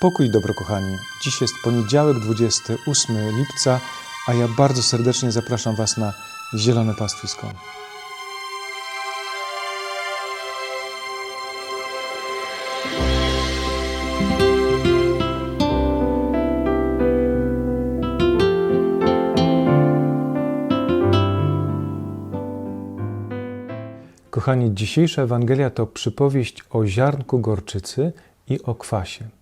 Pokój i dobro, kochani. Dziś jest poniedziałek, 28 lipca, a ja bardzo serdecznie zapraszam Was na Zielone Pastwisko. Kochani, dzisiejsza Ewangelia to przypowieść o ziarnku gorczycy i o kwasie.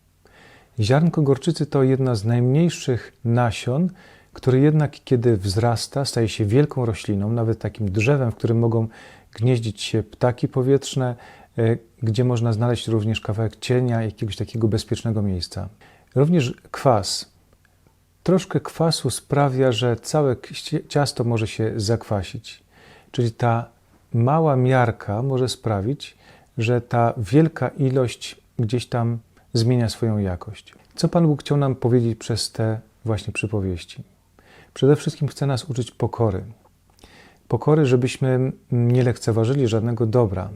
Ziarnko gorczycy to jedna z najmniejszych nasion, które jednak, kiedy wzrasta, staje się wielką rośliną, nawet takim drzewem, w którym mogą gnieździć się ptaki powietrzne, e, gdzie można znaleźć również kawałek cienia, jakiegoś takiego bezpiecznego miejsca. Również kwas. Troszkę kwasu sprawia, że całe ciasto może się zakwasić. Czyli ta mała miarka może sprawić, że ta wielka ilość gdzieś tam zmienia swoją jakość. Co Pan Bóg chciał nam powiedzieć przez te właśnie przypowieści? Przede wszystkim chce nas uczyć pokory. Pokory, żebyśmy nie lekceważyli żadnego dobra,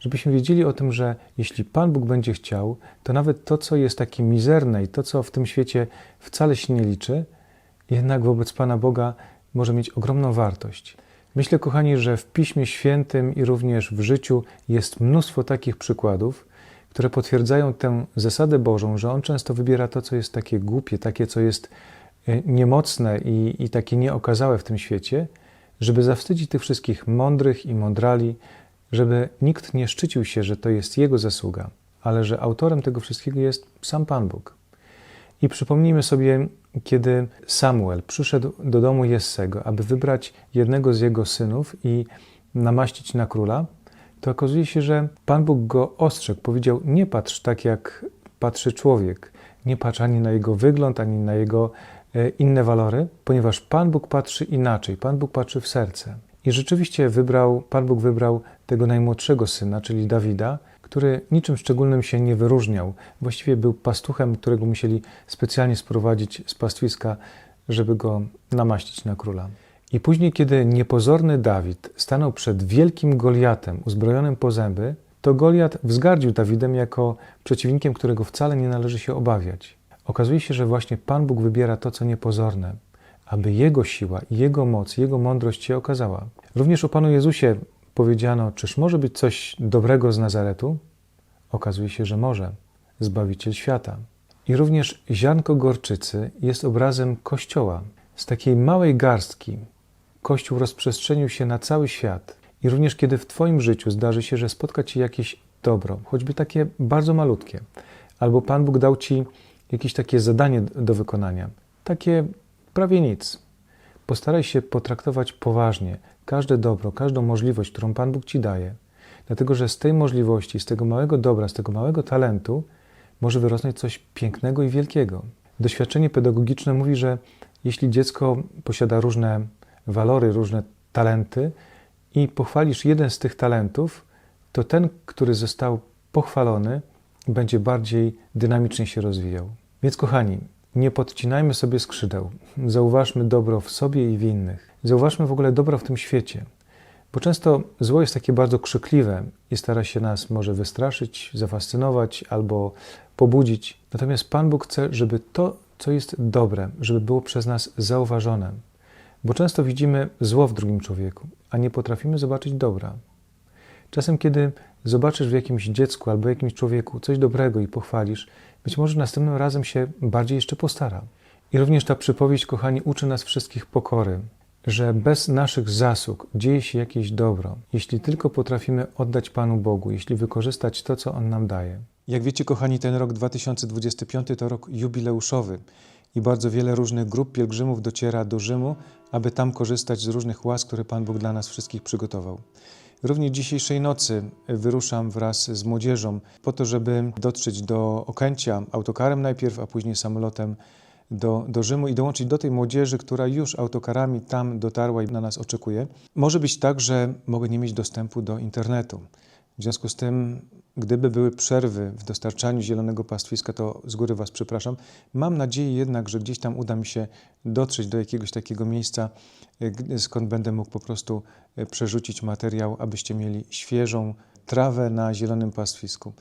żebyśmy wiedzieli o tym, że jeśli Pan Bóg będzie chciał, to nawet to, co jest takie mizerne i to, co w tym świecie wcale się nie liczy, jednak wobec Pana Boga może mieć ogromną wartość. Myślę, kochani, że w Piśmie Świętym i również w życiu jest mnóstwo takich przykładów, które potwierdzają tę zasadę Bożą, że On często wybiera to, co jest takie głupie, takie, co jest e, niemocne i, i takie nieokazałe w tym świecie, żeby zawstydzić tych wszystkich mądrych i mądrali, żeby nikt nie szczycił się, że to jest Jego zasługa, ale że autorem tego wszystkiego jest sam Pan Bóg. I przypomnijmy sobie, kiedy Samuel przyszedł do domu Jessego, aby wybrać jednego z jego synów i namaścić na króla, to okazuje się, że Pan Bóg go ostrzegł. Powiedział: Nie patrz tak, jak patrzy człowiek. Nie patrz ani na jego wygląd, ani na jego e, inne walory, ponieważ Pan Bóg patrzy inaczej. Pan Bóg patrzy w serce. I rzeczywiście wybrał, Pan Bóg wybrał tego najmłodszego syna, czyli Dawida, który niczym szczególnym się nie wyróżniał. Właściwie był pastuchem, którego musieli specjalnie sprowadzić z pastwiska, żeby go namaścić na króla. I później, kiedy niepozorny Dawid stanął przed wielkim Goliatem, uzbrojonym po zęby, to Goliat wzgardził Dawidem jako przeciwnikiem, którego wcale nie należy się obawiać. Okazuje się, że właśnie Pan Bóg wybiera to, co niepozorne, aby Jego siła, Jego moc, Jego mądrość się okazała. Również o Panu Jezusie powiedziano, czyż może być coś dobrego z Nazaretu? Okazuje się, że może. Zbawiciel świata. I również ziarnko gorczycy jest obrazem Kościoła. Z takiej małej garstki Kościół rozprzestrzenił się na cały świat. I również kiedy w Twoim życiu zdarzy się, że spotka Ci jakieś dobro, choćby takie bardzo malutkie, albo Pan Bóg dał Ci jakieś takie zadanie do wykonania, takie prawie nic, postaraj się potraktować poważnie każde dobro, każdą możliwość, którą Pan Bóg Ci daje, dlatego że z tej możliwości, z tego małego dobra, z tego małego talentu może wyrosnąć coś pięknego i wielkiego. Doświadczenie pedagogiczne mówi, że jeśli dziecko posiada różne walory, różne talenty i pochwalisz jeden z tych talentów, to ten, który został pochwalony, będzie bardziej dynamicznie się rozwijał. Więc, kochani, nie podcinajmy sobie skrzydeł. Zauważmy dobro w sobie i w innych. Zauważmy w ogóle dobro w tym świecie. Bo często zło jest takie bardzo krzykliwe i stara się nas może wystraszyć, zafascynować albo pobudzić. Natomiast Pan Bóg chce, żeby to, co jest dobre, żeby było przez nas zauważone. Bo często widzimy zło w drugim człowieku, a nie potrafimy zobaczyć dobra. Czasem, kiedy zobaczysz w jakimś dziecku albo jakimś człowieku coś dobrego i pochwalisz, być może następnym razem się bardziej jeszcze postara. I również ta przypowieść, kochani, uczy nas wszystkich pokory, że bez naszych zasług dzieje się jakieś dobro, jeśli tylko potrafimy oddać Panu Bogu, jeśli wykorzystać to, co On nam daje. Jak wiecie, kochani, ten rok 2025 to rok jubileuszowy i bardzo wiele różnych grup pielgrzymów dociera do Rzymu, aby tam korzystać z różnych łask, które Pan Bóg dla nas wszystkich przygotował. Również dzisiejszej nocy wyruszam wraz z młodzieżą po to, żeby dotrzeć do Okęcia autokarem najpierw, a później samolotem do, do Rzymu i dołączyć do tej młodzieży, która już autokarami tam dotarła i na nas oczekuje. Może być tak, że mogę nie mieć dostępu do internetu. W związku z tym, gdyby były przerwy w dostarczaniu zielonego pastwiska, to z góry Was przepraszam. Mam nadzieję jednak, że gdzieś tam uda mi się dotrzeć do jakiegoś takiego miejsca, skąd będę mógł po prostu przerzucić materiał, abyście mieli świeżą trawę na zielonym pastwisku.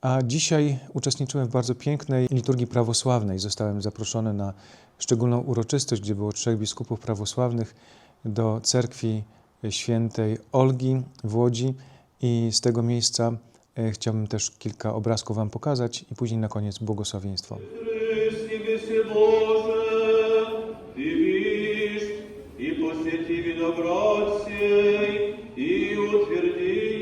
A dzisiaj uczestniczyłem w bardzo pięknej liturgii prawosławnej. Zostałem zaproszony na szczególną uroczystość, gdzie było trzech biskupów prawosławnych do cerkwi świętej Olgi w Łodzi i z tego miejsca e, chciałbym też kilka obrazków Wam pokazać i później na koniec błogosławieństwo. С небеси Боже, Ты видишь и посети виноград сей, и утверди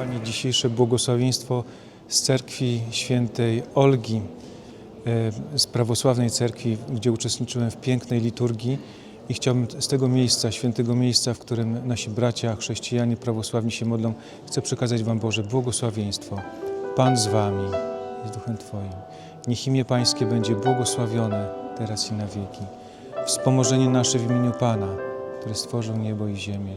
Pani dzisiejsze błogosławieństwo z cerkwi świętej Olgi, e, z prawosławnej cerkwi, gdzie uczestniczyłem w pięknej liturgii i chciałbym z tego miejsca, świętego miejsca, w którym nasi bracia chrześcijanie prawosławni się modlą, chcę przekazać Wam Boże błogosławieństwo. Pan z Wami z Duchem Twoim. Niech imię Pańskie będzie błogosławione teraz i na wieki. Wspomożenie nasze w imieniu Pana, który stworzył niebo i ziemię.